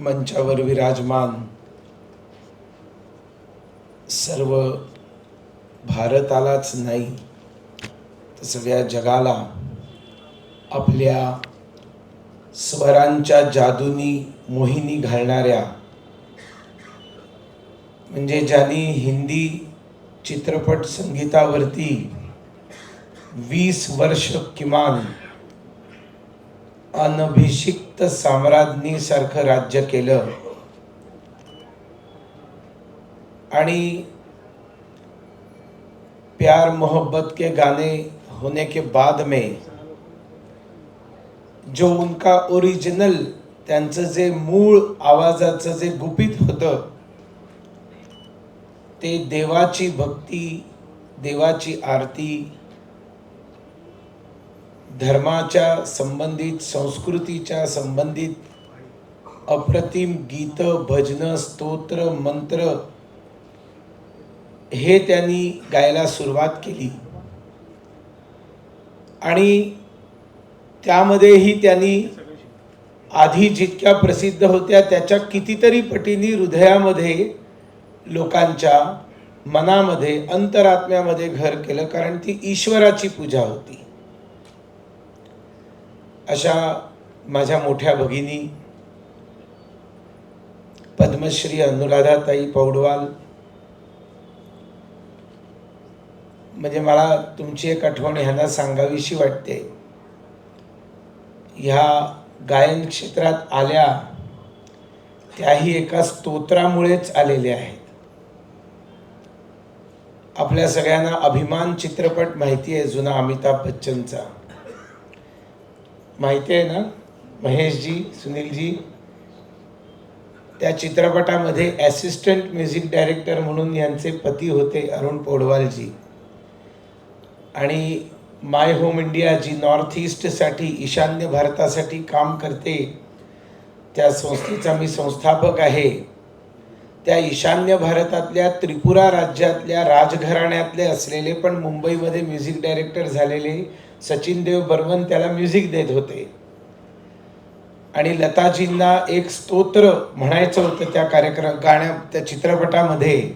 मंचावर विराजमान सर्व भारतालाच नाही तर सगळ्या जगाला आपल्या स्वरांच्या जादूनी मोहिनी घालणाऱ्या म्हणजे ज्यांनी हिंदी चित्रपट संगीतावरती वीस वर्ष किमान अनभिषिक्त साम्राज्ञीसारखं राज्य केलं. आणि प्यार मोहब्बत के गाने होने के बाद में जो उनका ओरिजिनल त्यांचं जे मूळ आवाजाचं जे गुपित होतं ते देवाची भक्ती देवाची आरती धर्माच्या संबंधित संस्कृतीच्या संबंधित अप्रतिम गीत भजन स्तोत्र मंत्र हे त्यांनी गायला सुरुवात केली. आणि त्यामध्येही त्यांनी आधी जितक्या प्रसिद्ध होत्या त्याच्या कितीतरी पटींनी हृदयामध्ये लोकांच्या मनामध्ये अंतरात्म्यामध्ये घर केलं कारण ती ईश्वराची पूजा होती. अशा माझ्या मोठ्या भगिनी पद्मश्री अनुराधाताई पौडवाल म्हणजे मला तुमची एक आठवण ह्यांना सांगावीशी वाटते. ह्या गायन क्षेत्रात आल्या त्याही एका स्तोत्रामुळेच आलेल्या आहेत. आपल्या सगळ्यांना अभिमान चित्रपट माहिती आहे जुना अमिताभ बच्चनचा. माहिती आहे ना? महेशजी सुनीलजी त्या चित्रपटामध्ये ॲसिस्टंट म्युझिक डायरेक्टर म्हणून यांचे पती होते अरुण पोडवालजी. आणि my home India ji north ईस्टसाठी ईशान्य भारतासाठी काम करते त्या संस्थेचा मी संस्थापक आहे. त्या ईशान्य भारतातल्या त्रिपुरा राज्यातल्या राजघराण्यातले असलेले पण मुंबईमध्ये म्युझिक डायरेक्टर झालेले सचिन देव बर्मन त्याला म्युझिक देत होते. आणि लताजींना एक स्तोत्र म्हणायचं होतं त्या कार्यक्रम गाण्या त्या चित्रपटामध्ये.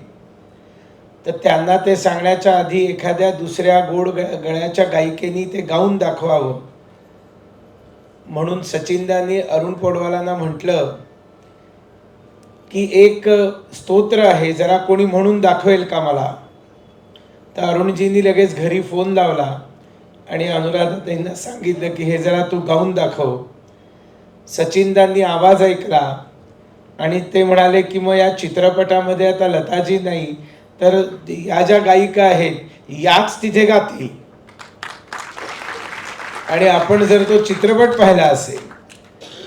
तर त्यांना ते सांगण्याच्या आधी एखाद्या दुसऱ्या गोड गळ्याच्या गायिकेनी ते गाऊन दाखवावं. म्हणून सचिनदांनी अरुण पोडवालांना म्हटलं की एक स्तोत्र आहे जरा कोणी म्हणून दाखवेल का मला? तर अरुणजींनी लगेच घरी फोन लावला. आणि अनुराधाताईंना सांगितलं की हे जरा तू गाऊन दाखव. सचिनदांनी आवाज ऐकला आणि ते म्हणाले की मग या चित्रपटामध्ये आता लताजी नाही तर या ज्या गायिका आहेत याच तिथे गातील. आणि आपण जर तो चित्रपट पाहिला असेल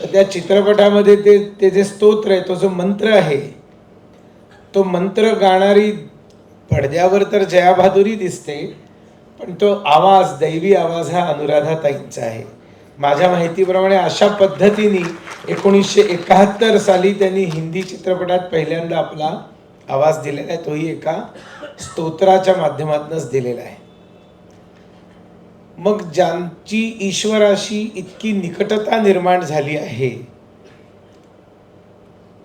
तर त्या चित्रपटामध्ये ते ते जे स्तोत्र आहे तो जो मंत्र आहे तो मंत्र गाणारी पडद्यावर तर जयाबहादुरी दिसते पण तो आवाज दैवी आवाज हा अनुराधाताईंचा आहे. माझ्या माहितीप्रमाणे अशा पद्धतीने एकोणीसशे एकाहत्तर साली त्यांनी हिंदी चित्रपटात पहिल्यांदा आपला आवाज दिलेला आहे. तोही एका स्तोत्राच्या माध्यमातूनच दिलेला आहे. मग ज्यांची ईश्वराशी इतकी निकटता निर्माण झाली आहे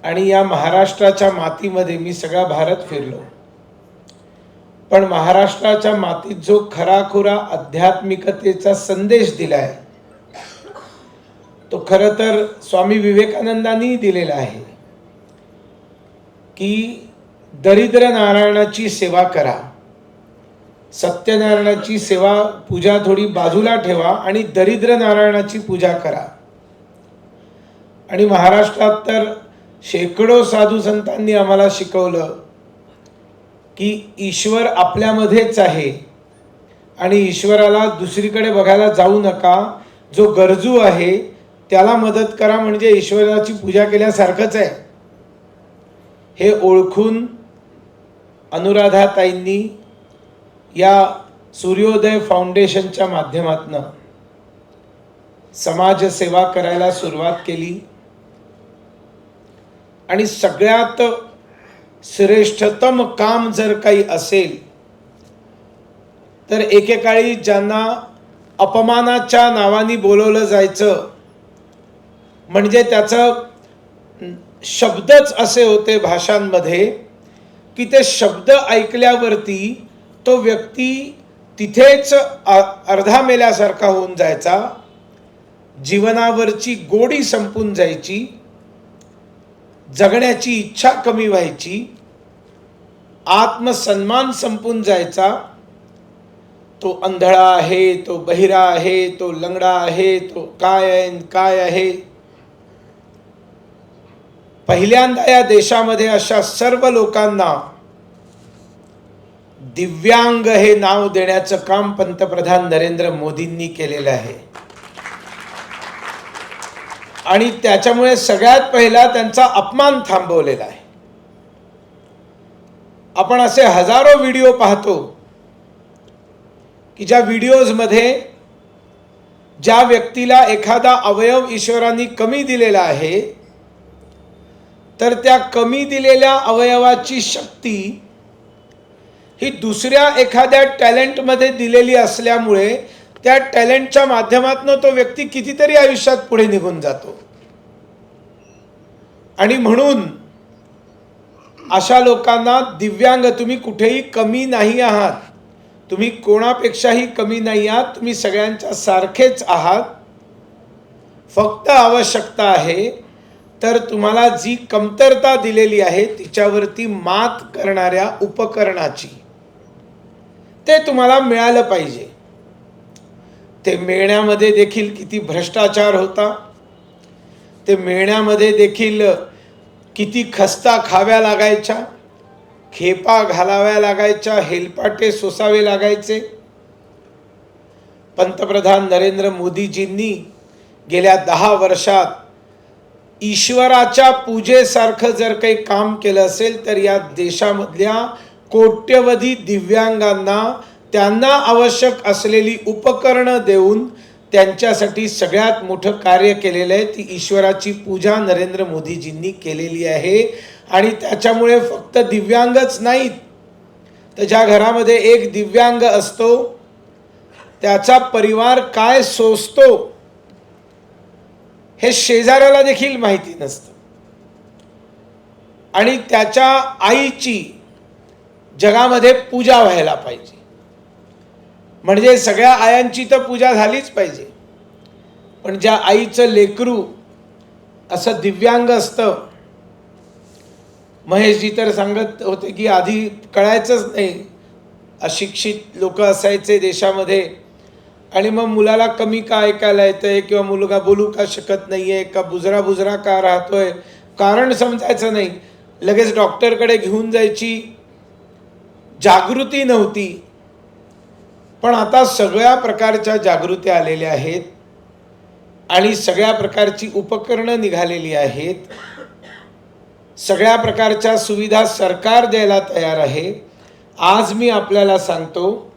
आणि या महाराष्ट्राच्या मातीमध्ये मी सगळा भारत फिरलो पण महाराष्ट्राच्या मातीत जो खराखुरा आध्यात्मिकतेचा संदेश दिलाय तो खरं तर स्वामी विवेकानंदांनी दिलेला आहे की दरिद्र नारायणाची सेवा करा सत्यनारायणाची सेवा पूजा थोडी बाजूला ठेवा आणि दरिद्र नारायणाची पूजा करा. आणि महाराष्ट्रात तर शेकडो साधू संतांनी आम्हाला शिकवलं की ईश्वर आपल्यामध्येच आहे. आणि ईश्वराला दुसरीकडे बघायला जाऊ नका. जो गरजू आहे त्याला मदत करा म्हणजे ईश्वराची पूजा केल्यासारखंच आहे. हे ओळखून अनुराधाताईंनी या सूर्योदय फाउंडेशनच्या माध्यमातून समाजसेवा करायला सुरुवात केली. आणि सगळ्यात श्रेष्ठतम काम जर काही असेल तर एकेकाळी ज्यांना अपमानाच्या नावाने बोलवलं जायचं म्हणजे त्याचं शब्दच असे होते भाषांमध्ये की ते शब्द ऐकल्यावरती तो व्यक्ती तिथेच अर्धा मेल्यासारखा होऊन जायचा जीवनावरची गोडी संपून जायची जगण्याची इच्छा कमी व्हायची आत्मसन्मान संपून जायचा. तो अंधळा आहे तो बहिरा आहे तो लंगडा आहे तो काय आहे काय आहे. पहिल्यांदा या देशामध्ये अशा सर्व लोकांना दिव्यांग हे नाव देण्याचं काम पंतप्रधान नरेंद्र मोदींनी केलेलं आहे. आणि त्याच्यामुळे सगळ्यात पहिला त्यांचा अपमान थांबवलेला आहे. आपण असे हजारो व्हिडिओ पाहतो की ज्या व्हिडिओजमध्ये ज्या व्यक्तीला एखादा अवयव ईश्वरांनी कमी दिलेला आहे तर त्या कमी दिलेल्या अवयवाची शक्ती ही दुसऱ्या एखाद्या टॅलेंटमध्ये दिलेली असल्यामुळे त्या टॅलेंटच्या माध्यमातून तो व्यक्ती कितीतरी आयुष्यात पुढे निघून जातो. आणि म्हणून अशा लोकांना दिव्यांग तुम्ही कुठेही कमी नाही आहात. तुम्ही कोणापेक्षाही कमी नाही आहात. तुम्ही सगळ्यांच्या सारखेच आहात. फक्त आवश्यकता आहे तर तुम्हाला जी कमतरता दिलेली आहे तिच्यावरती मात करणाऱ्या उपकरणाची. ते तुम्हाला मिळालं पाहिजे. ते मिळण्यामध्ये देखील किती भ्रष्टाचार होता. ते मिळण्यामध्ये देखील किती खस्ता खाव्या लागायच्या. खेपा घालाव्या लागायच्या हेलपाटे सोसावे लागायचे. पंतप्रधान नरेंद्र मोदीजींनी गेल्या दहा वर्षात ईश्वराच्या पूजेसारखं जर काही काम केलं असेल तर या देशामधल्या कोट्यवधी दिव्यांगांना त्यांना आवश्यक असलेली उपकरणं देऊन त्यांच्यासाठी सगळ्यात मोठं कार्य केलेलं आहे. ती ईश्वराची पूजा नरेंद्र मोदीजींनी केलेली आहे. आणि त्याच्यामुळे फक्त दिव्यांगच नाहीत. तर ज्या घरामध्ये एक दिव्यांग असतो त्याचा परिवार काय सोसतो हे शेजाऱ्याला देखील माहिती नसतं. आणि त्याच्या आईची जगामध्ये पूजा व्हायला पाहिजे. म्हणजे सगळ्या आयांची तर पूजा झालीच पाहिजे. पण ज्या आईचं लेकरू असं दिव्यांग असतं महेशजी तर सांगत होते की आधी कळायचंच नाही अशिक्षित लोक असायचे देशामध्ये. आणि मग मुलाला कमी का ऐकायला आहे किंवा मुलगा बोलू का शकत नाही आहे का बुजरा बुजरा का राहतोय? कारण समजायचं नाही. लगेच डॉक्टरकडे घेऊन जायची जागृती नव्हती. पण आता सगळ्या प्रकारच्या जागृती आलेल्या आहेत आणि सगळ्या प्रकारची उपकरणं निघालेली आहेत. सगळ्या प्रकारच्या सुविधा सरकार द्यायला तयार आहे. आज मी आपल्याला सांगतो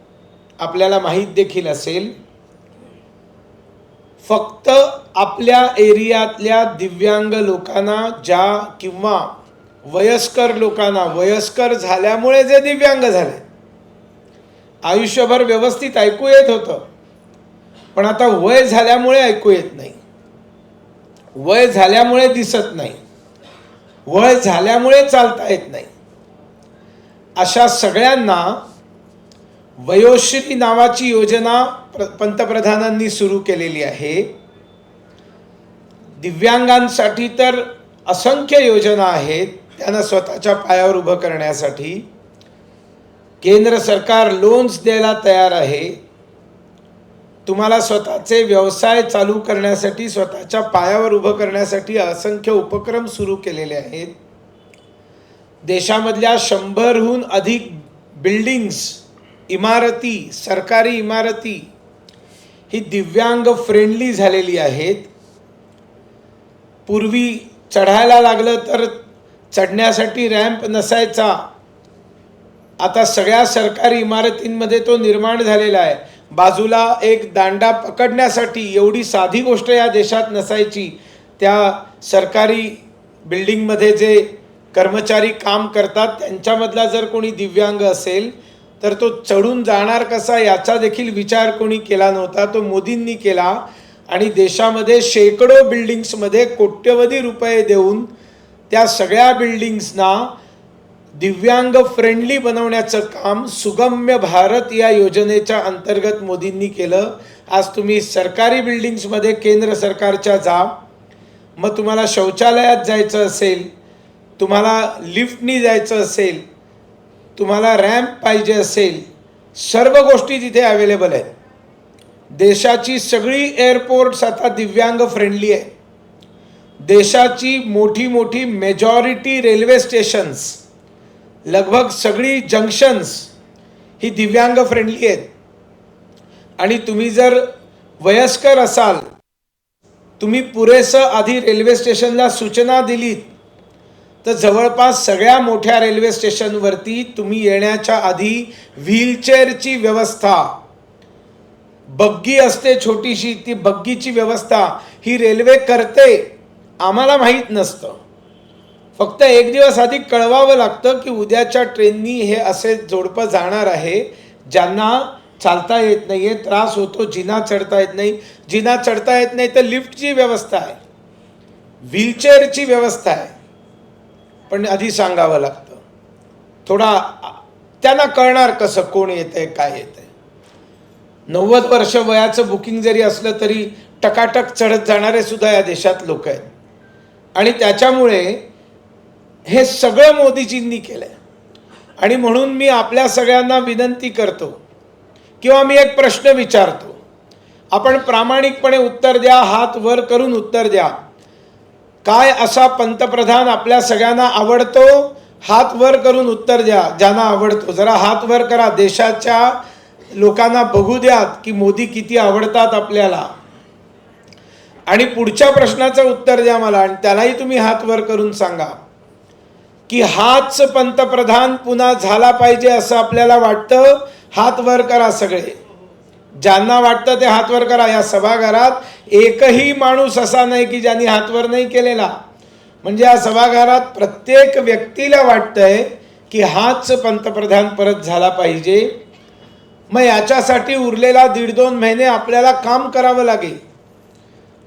आपल्याला माहीत देखील असेल फक्त आपल्या एरियातल्या दिव्यांग लोकांना ज्या किंवा वयस्कर लोकांना वयस्कर झाल्यामुळे जे दिव्यांग झाले आयुष्यभर व्यवस्थित ऐकू येत होतं. पण आता वय झाल्यामुळे ऐकू येत नाही. वय झाल्यामुळे दिसत नाही. वय झाल्यामुळे चालता येत नाही. अशा सगळ्यांना वयोश्री नावाची योजना प्र पंतप्रधानांनी सुरू केलेली आहे. दिव्यांगांसाठी तर असंख्य योजना आहेत. त्यांना स्वतःच्या पायावर उभं करण्यासाठी केंद्र सरकार लोन्स द्यायला तयार आहे. तुम्हाला स्वतःचे व्यवसाय चालू करण्यासाठी स्वतःच्या पायावर उभं करण्यासाठी असंख्य उपक्रम सुरू केलेले आहेत. देशामधल्या शंभरहून अधिक बिल्डिंग्स इमारती सरकारी इमारती ही दिव्यांग फ्रेंडली झालेली आहेत. पूर्वी चढायला लागलं तर चढण्यासाठी रॅम्प नसायचा. आता सगळ्या सरकारी इमारतींमध्ये तो निर्माण झालेला आहे. बाजूला एक दांडा पकडण्यासाठी एवढी साधी गोष्ट या देशात नसायची. त्या सरकारी बिल्डिंगमध्ये जे कर्मचारी काम करतात त्यांच्यामधला जर कोणी दिव्यांग असेल तर तो चढून जाणार कसा याचा देखील विचार कोणी केला नव्हता. तो मोदींनी केला आणि देशामध्ये शेकडो बिल्डिंग्समध्ये कोट्यवधी रुपये देऊन त्या सगळ्या बिल्डिंग्सना दिव्यांग फ्रेंडली बनवण्याचं काम सुगम्य भारत या योजनेच्या अंतर्गत मोदींनी केलं. आज तुम्ही सरकारी बिल्डिंग्समध्ये केंद्र सरकारच्या जा. मग तुम्हाला शौचालयात जायचं असेल तुम्हाला लिफ्टनी जायचं असेल तुम्हाला रॅम्प पाहिजे असेल सर्व गोष्टी तिथे अवेलेबल आहेत. देशाची सगळी एअरपोर्ट्स आता दिव्यांग फ्रेंडली आहे देशाची मोठी मोठी मेजॉरिटी रेल्वे स्टेशन्स लगभग सगळी जंक्शन्स ही दिव्यांग फ्रेंडली आहेत. आणि तुम्ही जर वयस्कर असाल तुम्ही पुरेसं आधी रेल्वे स्टेशनला सूचना दिलीत तर जवळपास सगळ्या मोठ्या रेल्वे स्टेशनवरती तुम्ही येण्याच्या आधी व्हीलचेअरची व्यवस्था बग्गी असते छोटीशी ती बग्गीची व्यवस्था ही रेल्वे करते आम्हाला माहीत नसतं. फक्त एक दिवस आधी कळवावं लागतं की उद्याच्या ट्रेननी हे असे जोडपं जाणार आहे ज्यांना चालता येत नाही आहे त्रास होतो जिना चढता येत नाही. जिना चढता येत नाही तर लिफ्टची व्यवस्था आहे. व्हीलचेअरची व्यवस्था आहे. पण आधी सांगावं लागतं. थोडा त्यांना कळणार कसं कोण येतं आहे काय येतं आहे नव्वद वर्ष वयाचं बुकिंग जरी असलं तरी टकाटक चढत जाणारे सुद्धा या देशात लोक आहेत. आणि त्याच्यामुळे हे सगळं मोदीजींनी केलं आहे आणि म्हणून मी आपल्या सगळ्यांना विनंती करतो किंवा मी एक प्रश्न विचारतो. आपण प्रामाणिकपणे उत्तर द्या हात वर करून उत्तर द्या. काय असा पंतप्रधान आपल्या सगळ्यांना आवडतो? हात वर करून उत्तर द्या ज्यांना आवडतो. जरा हात वर करा. देशाच्या लोकांना बघू द्यात की मोदी किती आवडतात आपल्याला. आणि पुढच्या प्रश्नाचं उत्तर द्या मला आणि त्यालाही तुम्ही हात वर करून सांगा. की हाच पंतप्रधान पुन्हा झाला पाहिजे असं आपल्याला वाटतं? हात वर करा सगळे. ज्यांना वाटतं ते हात वर करा. या सभागारात एकही माणूस असा नाही की ज्यांनी हात वर नाही केलेला. म्हणजे या सभागारात प्रत्येक व्यक्तीला वाटतंय की हाच पंतप्रधान परत झाला पाहिजे. मग याच्यासाठी उरलेला दीड दोन महिने आपल्याला काम करावं लागेल.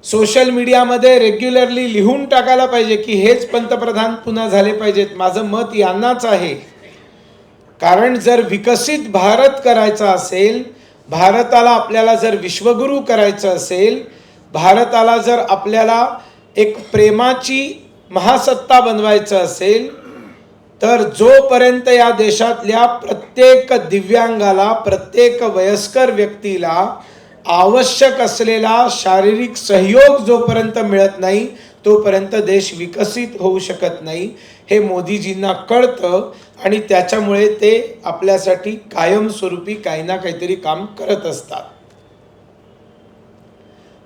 सोशल मीडियामध्ये रेग्युलरली लिहून टाकायला पाहिजे की हेच पंतप्रधान पुन्हा झाले पाहिजेत. माझं मत यांनाच आहे. कारण जर विकसित भारत करायचा असेल भारताला आपल्याला जर विश्वगुरू करायचं असेल भारताला जर आपल्याला एक प्रेमाची महासत्ता बनवायचं असेल तर जोपर्यंत या देशातल्या प्रत्येक दिव्यांगाला प्रत्येक वयस्कर व्यक्तीला आवश्यक असलेला शारीरिक सहयोग जोपर्यंत मिळत नाही तोपर्यंत देश विकसित होऊ शकत नाही. हे मोदीजींना कळतं आणि त्याच्यामुळे ते आपल्यासाठी कायमस्वरूपी काही ना काहीतरी काम करत असतात.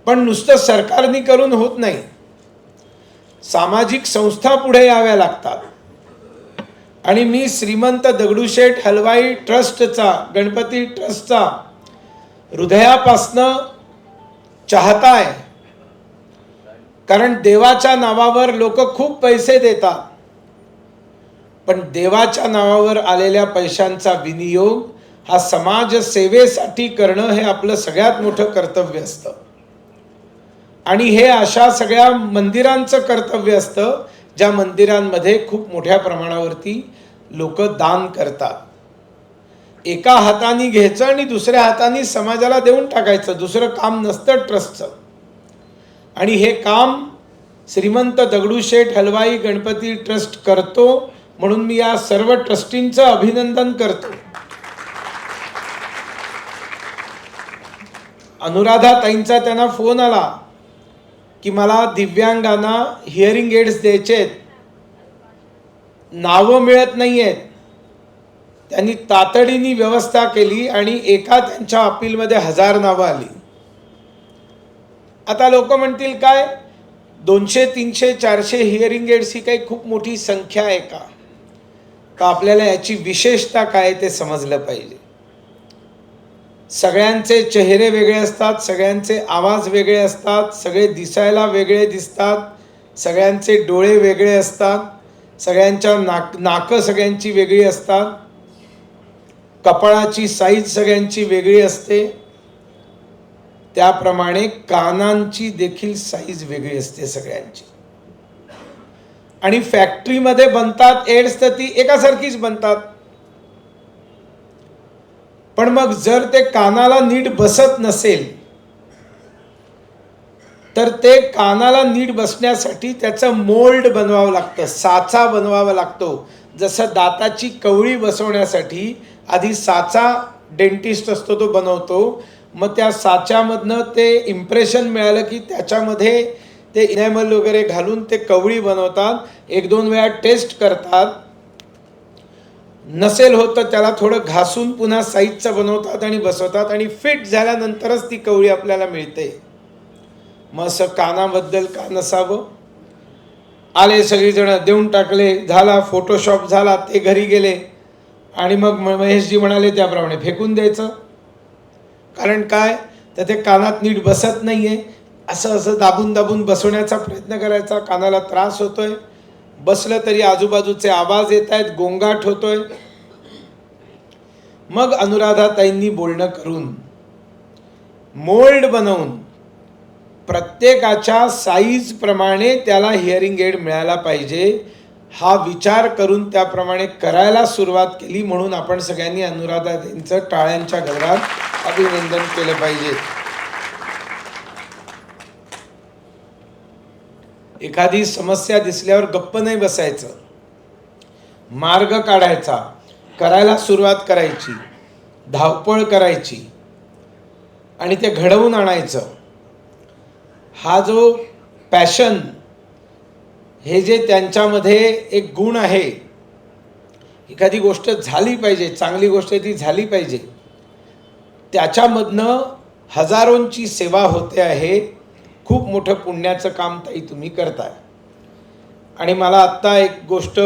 पण नुसतं सरकारने करून होत नाही. सामाजिक संस्था पुढे याव्या लागतात. आणि मी श्रीमंत दगडूशेठ हलवाई ट्रस्टचा गणपती ट्रस्टचा हृदयापासनं चाहताय. कारण देवाच्या नावावर लोक खूप पैसे देतात. पण देवाच्या नावावर आलेल्या पैशांचा विनियोग हा समाज सेवेसाठी करणं हे आपलं सगळ्यात मोठं कर्तव्य असतं. आणि हे अशा सगळ्या मंदिरांचं कर्तव्य असतं ज्या मंदिरांमध्ये खूप मोठ्या प्रमाणावरती लोक दान करतात. एका हाताने घ्यायचं आणि दुसऱ्या हाताने समाजाला देऊन टाकायचं. दुसरं काम नसतं ट्रस्टचं. आणि हे काम श्रीमंत दगडूशेठ हलवाई गणपती ट्रस्ट करतो म्हणून मी या सर्व ट्रस्टींचं अभिनंदन करतो. अनुराधा ताईंचा त्यांना फोन आला की मला दिव्यांगांना हिअरिंग एड्स द्यायचे आहेत नावं मिळत नाही आहेत त्यांनी तातडीने व्यवस्था केली आणि एका त्यांच्या अपीलमध्ये हजार नावं आली. आता लोक म्हणतील काय दोनशे तीनशे चारशे हिअरिंग एड्स ही काही खूप मोठी संख्या आहे का? का आपल्याला याची विशेषता काय ते समजलं पाहिजे? सगळ्यांचे चेहरे वेगळे असतात सगळ्यांचे आवाज वेगळे असतात सगळे दिसायला वेगळे दिसतात सगळ्यांचे डोळे वेगळे असतात सगळ्यांच्या नाक नाकं सगळ्यांची वेगळी असतात कपाळाची साईज सगळ्यांची वेगळी असते. त्याप्रमाणे कानांची देखील साईज वेगळी असते सगळ्यांची. आणि फॅक्टरीमध्ये बनतात एड्स तर ती एकासारखीच बनतात. पण मग जर ते कानाला नीट बसत नसेल तर ते कानाला नीट बसण्यासाठी त्याचं मोल्ड बनवावं लागतं साचा बनवावा लागतो. जसं दाताची कवळी बसवण्यासाठी आधी साचा डेंटिस्ट असतो तो बनवतो. मग त्या साच्यामधनं ते इम्प्रेशन मिळालं की त्याच्यामध्ये ते इनॅमल वगैरे घालून ते कवळी बनवतात. एक दोन वेळा टेस्ट करतात. नसेल होत तर त्याला थोडं घासून पुन्हा साईजचं बनवतात आणि बसवतात आणि फिट झाल्यानंतरच ती कवळी आपल्याला मिळते. मग असं कानाबद्दल का नसावं? आले सगळीजणं देऊन टाकले झाला फोटोशॉप झाला ते घरी गेले. आणि मग म- महेशजी म्हणाले त्याप्रमाणे फेकून द्यायचं. कारण काय? तर ते कानात नीट बसत नाही आहे असं असं दाबून दाबून बसवण्याचा प्रयत्न करायचा. कानाला त्रास होतोय. बसलं तरी आजूबाजूचे आवाज येत आहेत गोंगाट होतोय. मग अनुराधाताईंनी बोलणं करून मोल्ड बनवून प्रत्येकाच्या साईजप्रमाणे त्याला हिअरिंग एड मिळायला पाहिजे. हा विचार करून त्याप्रमाणे करायला सुरुवात केली म्हणून आपण सगळ्यांनी अनुराधाताईंचं टाळ्यांच्या घरात अभिनंदन केलं पाहिजे. एखादी समस्या दिसल्यावर गप्प नाही बसायचं. मार्ग काढायचा करायला सुरुवात करायची धावपळ करायची आणि ते घडवून आणायचं. हा जो पॅशन हे जे त्यांच्यामध्ये एक गुण आहे एखादी गोष्ट झाली पाहिजे चांगली गोष्ट ती झाली पाहिजे त्याच्यामधनं हजारोंची सेवा होते आहे खूप मोठं पुण्याचं काम ताई तुम्ही करताय. आणि मला आत्ता एक गोष्ट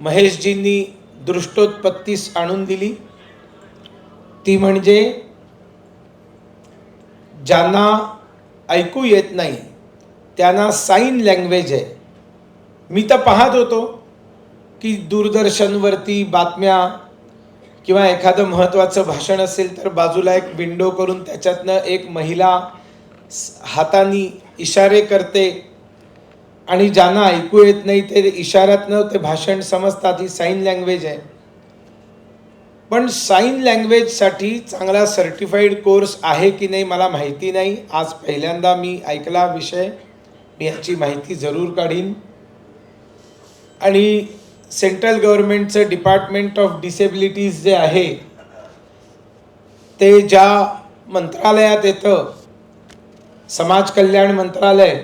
महेशजींनी दृष्टोत्पत्तीस आणून दिली. ती म्हणजे ज्यांना ऐकू येत नाही त्यांना साईन लँग्वेज आहे. मी तर पाहत होतो की दूरदर्शनवरती बातम्या किंवा एखादं महत्त्वाचं भाषण असेल तर बाजूला एक विंडो करून त्याच्यातनं एक महिला हातानी इशारे करते आणि ज्यांना ऐकू येत नाही ते इशाऱ्यातनं ते भाषण समजतात ही साईन लँग्वेज आहे. पण साईन लँग्वेजसाठी चांगला सर्टिफाईड कोर्स आहे की नाही मला माहिती नाही. आज पहिल्यांदा मी ऐकला विषय. मी याची माहिती जरूर काढीन. आणि सेंट्रल गव्हर्नमेंटचं डिपार्टमेंट ऑफ डिसेबिलिटीज जे आहे ते ज्या मंत्रालयात येतं समाज कल्याण मंत्रालय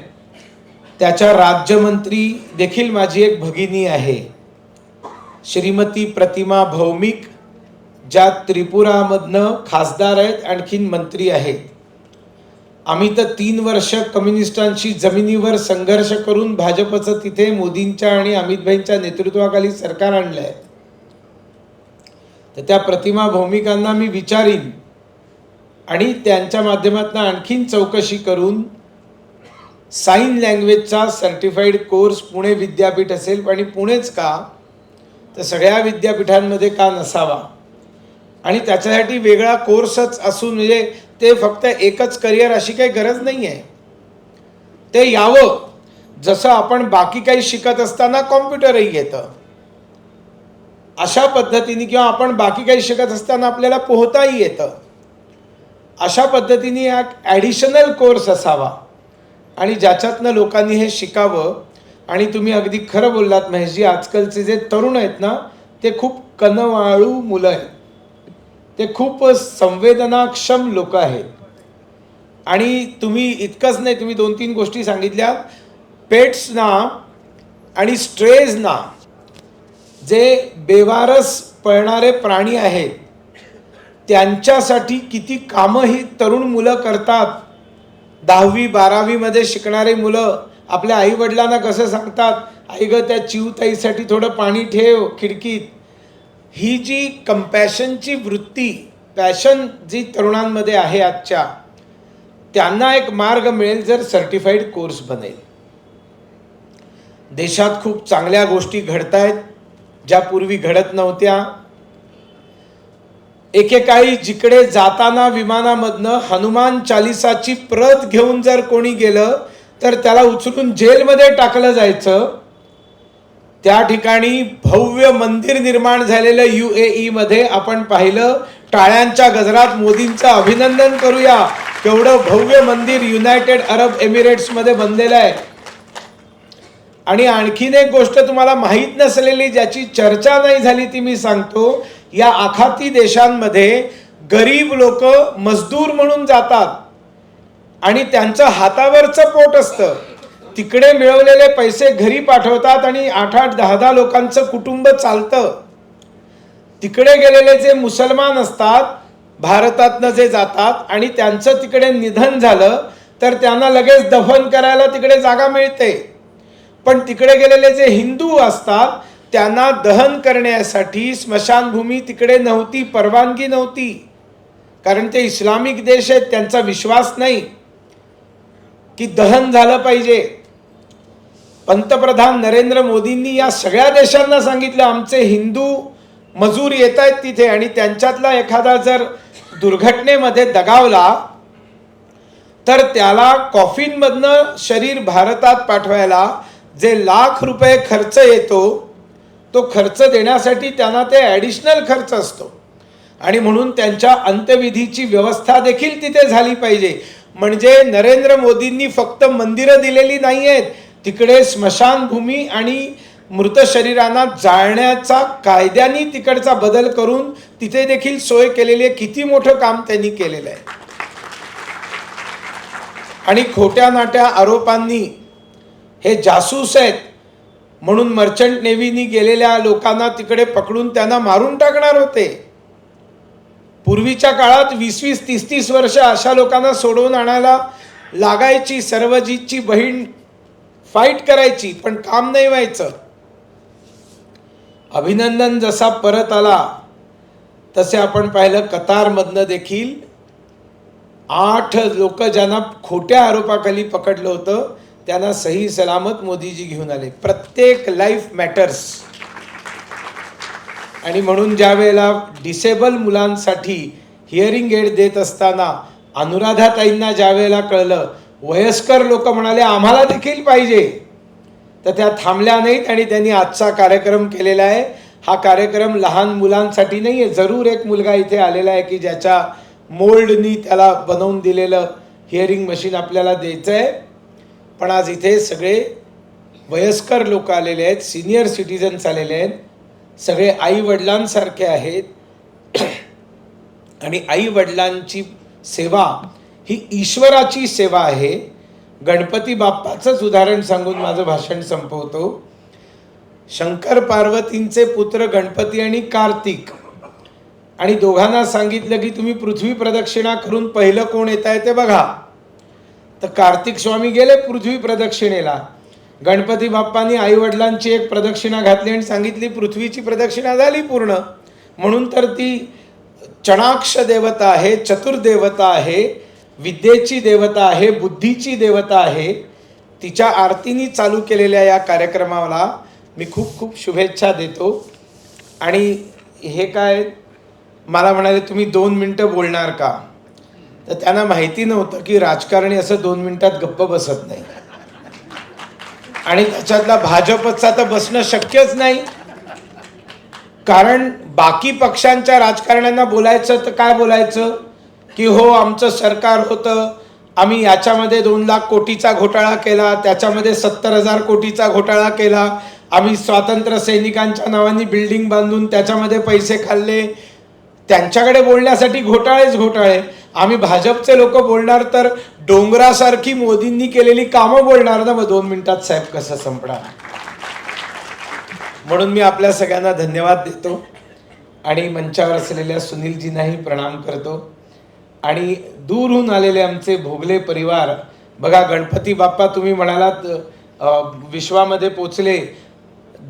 त्याच्या राज्यमंत्री देखील माझी एक भगिनी आहे. श्रीमती प्रतिमा भौमिक ज्या त्रिपुरामधनं खासदार आहेत आणखीन मंत्री आहेत. आम्ही तर तीन वर्ष कम्युनिस्टांशी जमिनीवर संघर्ष करून भाजपचं तिथे मोदींच्या आणि अमितभाईंच्या नेतृत्वाखाली सरकार आणलं आहे तर त्या प्रतिमा भौमिकांना मी विचारीन आणि त्यांच्या माध्यमातून आणखीन चौकशी करून साईन लँग्वेजचा सर्टिफाईड कोर्स पुणे विद्यापीठ असेल आणि पुणेच का तर सगळ्या विद्यापीठांमध्ये का नसावा? आणि त्याच्यासाठी वेगळा कोर्सच असून म्हणजे ते फक्त एकच करिअर अशी काही गरज नाही आहे ते यावं. जसं आपण बाकी काही शिकत असताना कॉम्प्युटरही येतं अशा पद्धतीने किंवा आपण बाकी काही शिकत असताना आपल्याला पोहताही येतं. अशा पद्धतीने एक ॲडिशनल कोर्स असावा. आणि ज्याच्यातनं लोकांनी हे शिकावं. आणि तुम्ही अगदी खरं बोललात महेशजी आजकालचे जे तरुण आहेत ना ते खूप कनवाळू मुलं आहेत. ते खूप संवेदनाक्षम लोक आहेत. आणि तुम्ही इतकंच नाही तुम्ही दोन तीन गोष्टी सांगितल्या. पेट्सना आणि स्ट्रेजना जे बेवारस पळणारे प्राणी आहेत त्यांच्यासाठी किती कामं ही तरुण मुलं करतात. दहावी बारावीमध्ये शिकणारे मुलं आपल्या आईवडिलांना कसं सांगतात? आई ग त्या चिवताईसाठी थोडं पाणी ठेव खिडकीत. ही जी कंपॅशनची वृत्ती पॅशन जी तरुणांमध्ये आहे आजच्या त्यांना एक मार्ग मिळेल जर सर्टिफाईड कोर्स बनेल. देशात खूप चांगल्या गोष्टी घडत आहेत ज्या पूर्वी घडत नव्हत्या. एकेकाळी जिकडे जाताना विमानामधनं हनुमान चालिसाची प्रत घेऊन जर कोणी गेलं तर त्याला उचलून जेलमध्ये टाकलं जायचं. त्या ठिकाणी भव्य मंदिर निर्माण झालेलं यू ए ई मध्ये आपण पाहिलं. टाळ्यांच्या गजरात मोदींचं अभिनंदन करूया. केवढं भव्य मंदिर युनायटेड अरब एमिरेट्समध्ये बनलेलं आहे. आणि आणखीन एक गोष्ट तुम्हाला माहीत नसलेली ज्याची चर्चा नाही झाली ती मी सांगतो. या आखाती देशांमध्ये गरीब लोक मजदूर म्हणून जातात. आणि त्यांचं हातावरचं पोट असतं. तिकडे मिळवलेले पैसे घरी पाठवतात आणि आठ आठ दहा दहा लोकांचं कुटुंब चालतं. तिकडे गेलेले जे मुसलमान असतात भारतातनं जे जातात आणि त्यांचं तिकडे निधन झालं तर त्यांना लगेच दफन करायला तिकडे जागा मिळते. पण तिकडे गेलेले जे हिंदू असतात त्यांना दहन करण्यासाठी स्मशानभूमी तिकडे नव्हती परवानगी नव्हती. कारण ते इस्लामिक देश आहेत त्यांचा विश्वास नाही की दहन झालं पाहिजे. पंतप्रधान नरेंद्र मोदींनी या सगळ्या देशांना सांगितलं आमचे हिंदू मजूर येत आहेत तिथे आणि त्यांच्यातला एखादा जर दुर्घटनेमध्ये दगावला तर त्याला कॉफिनमधनं शरीर भारतात पाठवायला जे लाख रुपये खर्च येतो तो खर्च देण्यासाठी त्यांना ते ॲडिशनल खर्च असतो. आणि म्हणून त्यांच्या अंत्यविधीची व्यवस्था देखील तिथे झाली पाहिजे. म्हणजे नरेंद्र मोदींनी फक्त मंदिरं दिलेली नाही आहेत तिकडे स्मशानभूमी आणि मृत शरीरांना जाळण्याचा कायद्याने तिकडचा बदल करून तिथे देखील सोय केलेली आहे. किती मोठं काम त्यांनी केलेलं आहे. आणि खोट्या नाट्या आरोपांनी हे जासूस आहेत म्हणून मर्चंट नेव्हीनी गेलेल्या लोकांना तिकडे पकडून त्यांना मारून टाकणार होते. पूर्वीच्या काळात वीस वीस तीस तीस वर्ष अशा लोकांना सोडवून आणायला लागायची सर्वजीतची बहीण फाईट करायची पण काम नाही व्हायचं. अभिनंदन जसा परत आला तसे आपण पाहिलं कतारमधनं देखील आठ लोक ज्यांना खोट्या आरोपाखाली पकडलं होतं त्यांना सही सलामत मोदीजी घेऊन आले. प्रत्येक लाईफ मॅटर्स आणि म्हणून ज्या वेळेला डिसेबल मुलांसाठी हिअरिंग एड देत असताना अनुराधाताईंना ज्या वेळेला कळलं वयस्कर लोक म्हणाले आम्हाला देखील पाहिजे. तर त्या थांबल्या नाहीत आणि त्यांनी आजचा कार्यक्रम केलेला आहे. हा कार्यक्रम लहान मुलांसाठी नाही आहे जरूर एक मुलगा इथे आलेला आहे की ज्याच्या मोल्डनी त्याला बनवून दिलेलं हिअरिंग मशीन आपल्याला द्यायचं आहे. पण आज इथे सगळे वयस्कर लोक आलेले आहेत सिनियर सिटीजन्स आलेले आहेत. सगळे आई वडिलांसारखे आहेत. आणि आई वडिलांची सेवा ही ईश्वराची सेवा आहे. गणपती बाप्पाचंच उदाहरण सांगून माझं भाषण संपवतो. शंकर पार्वतींचे पुत्र गणपती आणि कार्तिक. आणि दोघांना सांगितलं की तुम्ही पृथ्वी प्रदक्षिणा करून पहिलं कोण येत आहे ते बघा. तर कार्तिक स्वामी गेले पृथ्वी प्रदक्षिणेला. गणपती बाप्पांनी आई वडिलांची एक प्रदक्षिणा घातली आणि सांगितली पृथ्वीची प्रदक्षिणा झाली पूर्ण. म्हणून तर ती चणाक्ष देवता आहे चतुर्देवता आहे. विद्येची देवता आहे बुद्धीची देवता आहे तिच्या आरतीने चालू केलेल्या या कार्यक्रमाला मी खूप खूप शुभेच्छा देतो. आणि हे काय मला म्हणाले तुम्ही दोन मिनटं बोलणार का? तर त्यांना माहिती नव्हतं की राजकारणी असं दोन मिनटात गप्प बसत नाही. आणि त्याच्यातला भाजपचा तर बसणं शक्यच नाही. कारण बाकी पक्षांच्या राजकारण्यांना बोलायचं तर काय बोलायचं? की हो आमचं सरकार होतं. आम्ही याच्यामध्ये दोन लाख कोटीचा घोटाळा केला त्याच्यामध्ये सत्तर हजार कोटीचा घोटाळा केला. आम्ही स्वातंत्र्य सैनिकांच्या नावाने बिल्डिंग बांधून त्याच्यामध्ये पैसे खाल्ले. त्यांच्याकडे बोलण्यासाठी घोटाळेच घोटाळे. आम्ही भाजपचे लोक बोलणार तर डोंगरासारखी मोदींनी केलेली कामं बोलणार ना मग दोन मिनिटात साहेब कसं संपणार? म्हणून मी आपल्या सगळ्यांना धन्यवाद देतो आणि मंचावर असलेल्या सुनीलजींनाही प्रणाम करतो. आणि दूरहून आलेले आमचे भोगले परिवार बघा गणपती बाप्पा तुम्ही म्हणालात विश्वामध्ये पोचले.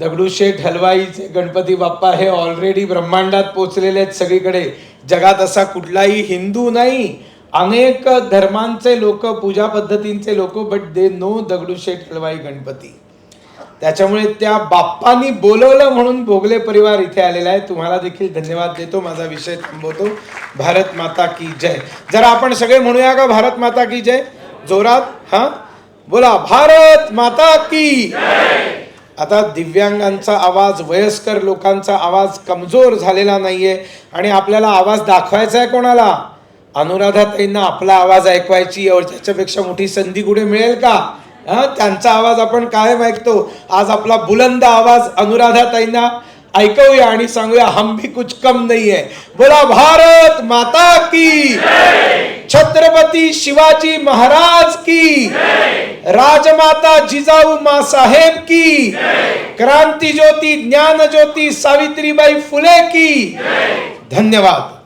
दगडूशेठ हलवाईचे गणपती बाप्पा हे ऑलरेडी ब्रह्मांडात पोचलेले आहेत सगळीकडे. जगात असा कुठलाही हिंदू नाही. अनेक धर्मांचे लोक पूजा पद्धतींचे लोक but they know Dagdusheth Halwai Ganpati. त्याच्यामुळे त्या बाप्पानी बोलवलं म्हणून भोगले परिवार इथे आलेला आहे. तुम्हाला देखील धन्यवाद देतो. माझा विषय थांबवतो. भारत माता की जय. जरा आपण सगळे म्हणूया का भारत माता की जय? जोरात हा? बोला भारत माता की आता दिव्यांगांचा आवाज वयस्कर लोकांचा आवाज कमजोर झालेला नाहीये. आणि आपल्याला आवाज दाखवायचा आहे कोणाला? अनुराधाताईंना आपला आवाज ऐकवायची त्याच्यापेक्षा मोठी संधी कुठे मिळेल का? हा त्यांचा आवाज आपण कायम ऐकतो. आज आपला बुलंद आवाज अनुराधाताईंना ऐकवूया आणि सांगूया हम भी कुछ कम नाही आहे बोला भारत माता की छत्रपती शिवाजी महाराज की राजमाता जिजाऊ मा साहेब की क्रांती ज्योती ज्ञान ज्योती सावित्रीबाई फुले की. धन्यवाद.